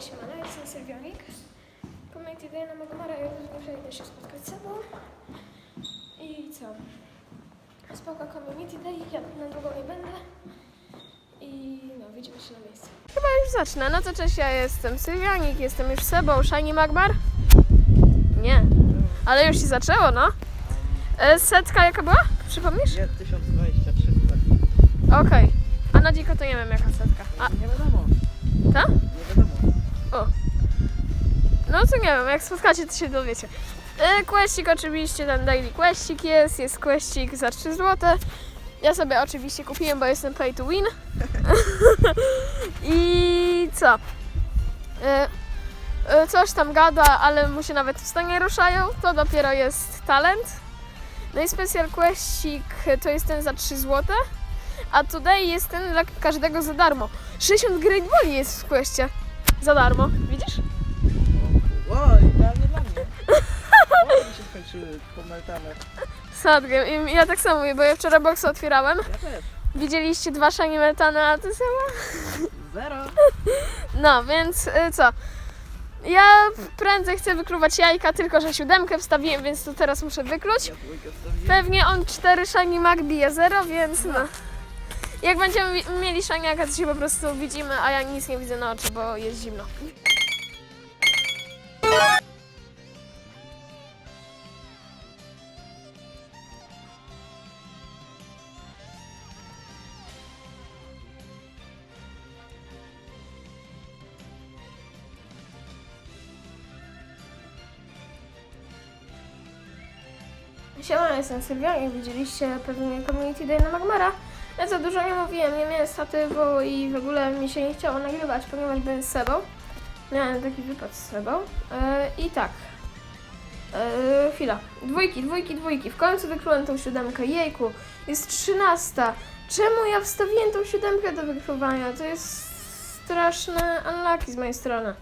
Siemano, jestem Sylwionik. Community Day na Magomara, ja już idę się spotkać z sobą. I co? Spoko Community Day, ja na długo nie będę. I no, widzimy się na miejscu. Chyba już zacznę. No to cześć, ja jestem Sylwionik, jestem już z Sebą. Shiny Magmar? Nie. Ale już się zaczęło, no. E, setka jaka była? Przypomnisz? Nie, 1023. Okej. A na dziko to nie wiem jaka setka. A, Nie wiadomo. ta? No to nie wiem, jak spotkacie, to się dowiecie. Questik oczywiście, ten daily questik jest, jest questik za 3 zł. Ja sobie oczywiście kupiłem, bo jestem pay to win. I co? E, e, coś tam gada, ale mu się nawet usta nie ruszają. To dopiero jest talent. No i special questik to jest ten za 3 zł. A today jest ten dla każdego za darmo. 60 great balli jest w questie. Za darmo. Po meltanach. I ja tak samo mówię, bo ja wczoraj boksy otwierałem. Ja też. Widzieliście dwa shiny metany, a to samo. Zero. No, więc y, co? Ja prędzej chcę wykluwać jajka, tylko że siódemkę wstawiłem, więc to teraz muszę wykluć. Pewnie on 4 shiny mag bije 0, więc no. Jak będziemy mieli shiniaka, to się po prostu widzimy, a ja nic nie widzę na oczy, bo jest zimno. Siema, jestem Sylwia i widzieliście pewnie Community Day na Magmara. Ja za dużo nie mówiłem, nie miałem statywu i w ogóle mi się nie chciało nagrywać, ponieważ byłem z Sebą. Miałem taki wypad z Sebą. E, I tak. E, chwila. Dwójki, dwójki, dwójki. W końcu wyklułem tą siódemkę. Jejku, jest trzynasta. Czemu ja wstawiłem tą siódemkę do wykluwania? To jest straszne unlucky z mojej strony.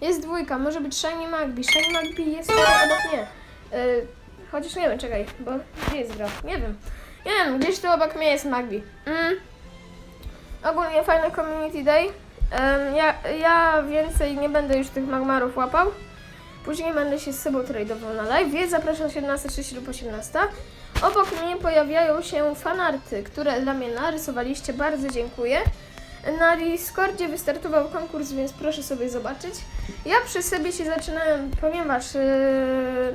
Jest dwójka, może być Shiny Magby. Shiny Magby jest obok mnie. E, Chociaż nie wiem, czekaj, bo gdzie jest gra? Nie wiem. Nie wiem, gdzieś tu obok mnie jest Magbi. Mm. Ogólnie fajny community day. Em, ja, ja więcej nie będę już tych magmarów łapał. Później będę się z sobą tradował na live. Zapraszam 17.30 lub 18. Obok mnie pojawiają się fanarty, które dla mnie narysowaliście. Bardzo dziękuję. Na Discordzie wystartował konkurs, więc proszę sobie zobaczyć. Ja przy sobie się zaczynałem, ponieważ, yy,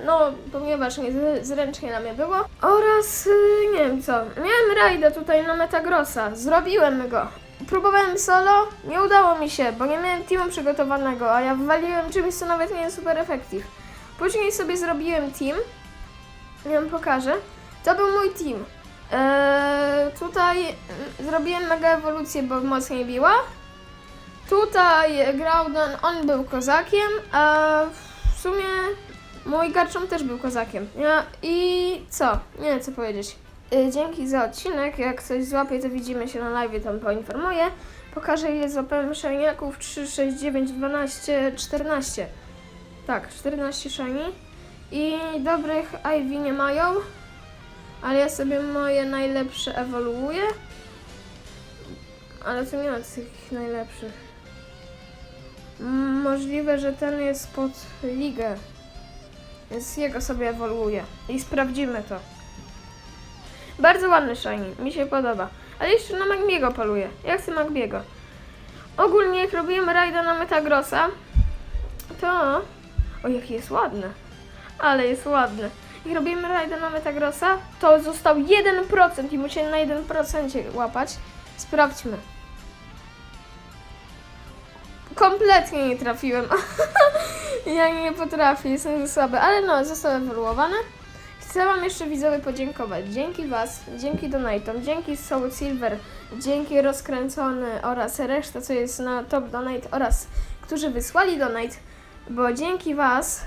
no, ponieważ nie zręcznie na mnie było. Oraz, yy, nie wiem co, miałem rajda tutaj na Metagrossa, zrobiłem go. Próbowałem solo, nie udało mi się, bo nie miałem teamu przygotowanego, a ja wywaliłem czymś, co nawet nie jest super efektyw. Później sobie zrobiłem team, nie wiem, pokażę. To był mój team. Eee, tutaj mm, zrobiłem mega ewolucję, bo mocniej biła. Tutaj Groudon, on był kozakiem, a w sumie mój Garchomp też był kozakiem. Ja, I co? Nie wiem co powiedzieć. Y, Dzięki za odcinek. Jak coś złapię, to widzimy się na live, tam poinformuję. Pokażę ile złapałem szajniaków. 3, 6, 9, 12, 14. Tak, 14 szajni. I dobrych Ivy nie mają. Ale ja sobie moje najlepsze ewoluuję. Ale to nie ma tych najlepszych. Możliwe, że ten jest pod ligę. Więc jego sobie ewoluuję. I sprawdzimy to. Bardzo ładny shiny, mi się podoba. Ale jeszcze na Magbiego poluję. Ja chcę Magbiego. Ogólnie jak robiłem rajda na Metagrossa, to... O, jaki jest ładny. Ale jest ładny. Jak robimy rajda na Metagrossa, to został 1% i musiałem na 1% łapać. Sprawdźmy. Kompletnie nie trafiłem. ja nie potrafię, jestem za słaby, ale no, został ewoluowany. Chcę Wam jeszcze widzowie podziękować. Dzięki Was, dzięki Donate'om, dzięki Soul Silver, dzięki Rozkręcony oraz reszta, co jest na Top Donate oraz którzy wysłali Donate, bo dzięki Was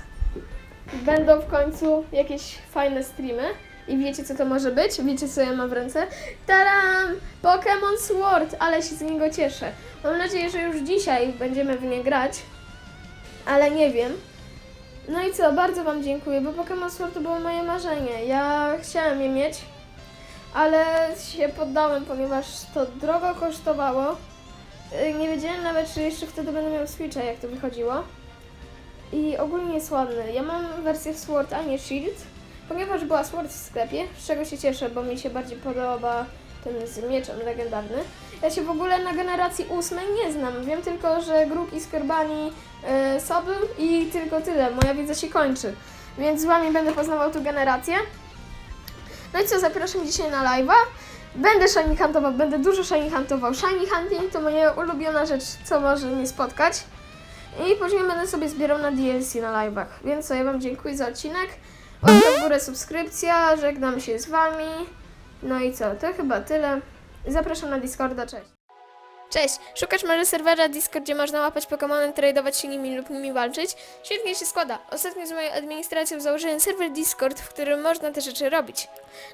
będą w końcu jakieś fajne streamy. I wiecie co to może być? Wiecie co ja mam w ręce? Taram! Pokémon Sword! Ale się z niego cieszę. Mam nadzieję, że już dzisiaj będziemy w nie grać. Ale nie wiem. No i co, bardzo Wam dziękuję, bo Pokémon Sword to było moje marzenie. Ja chciałem je mieć, ale się poddałem, ponieważ to drogo kosztowało. y, nie wiedziałem nawet, czy jeszcze wtedy będę miał Switcha, jak to wychodziło. I ogólnie jest ładny. Ja mam wersję Sword, a nie Shield, ponieważ była Sword w sklepie, z czego się cieszę, bo mi się bardziej podoba ten z mieczem legendarny. Ja się w ogóle na generacji ósmej nie znam. Wiem tylko, że Grook i Skerbani y, Soby i tylko tyle. Moja wiedza się kończy. Więc z wami będę poznawał tu generację. No i co, zapraszam dzisiaj na live'a. Będę shiny huntował, będę dużo shiny huntował. Shiny hunting to moja ulubiona rzecz, co może mnie spotkać. I później będę sobie zbierał na DLC na live'ach. Więc co, ja wam dziękuję za odcinek. Łapka w górę, subskrypcja, żegnam się z wami. No i co, to chyba tyle. Zapraszam na Discorda, cześć. Cześć! Szukasz może serwera Discord, gdzie można łapać Pokémony, tradować się nimi lub nimi walczyć? Świetnie się składa. Ostatnio z moją administracją założyłem serwer Discord, w którym można te rzeczy robić.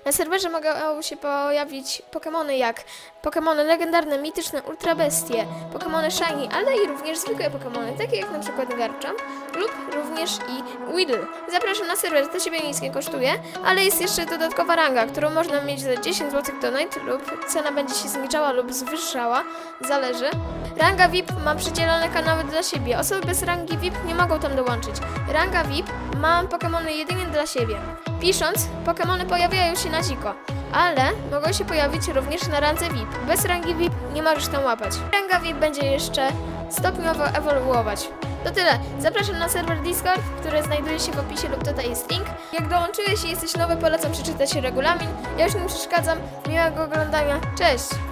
Na serwerze mogą się pojawić Pokémony jak Pokémony legendarne, mityczne, ultra bestie, Pokémony shiny, ale i również zwykłe Pokémony, takie jak na przykład Garchomp lub również i Weedle. Zapraszam na serwer, to siebie nic nie kosztuje, ale jest jeszcze dodatkowa ranga, którą można mieć za 10 zł donate lub cena będzie się zniżała lub zwyższała, zależy. Ranga VIP ma przydzielone kanały dla siebie. Osoby bez rangi VIP nie mogą tam dołączyć. Ranga VIP ma Pokémony jedynie dla siebie. Pisząc, Pokémony pojawiają się na dziko, ale mogą się pojawić również na randze VIP. Bez rangi VIP nie możesz tam łapać. Ranga VIP będzie jeszcze stopniowo ewoluować. To tyle. Zapraszam na serwer Discord, który znajduje się w opisie lub tutaj jest link. Jak dołączyłeś i jesteś nowy, polecam przeczytać regulamin. Ja już nie przeszkadzam. Miłego oglądania. Cześć!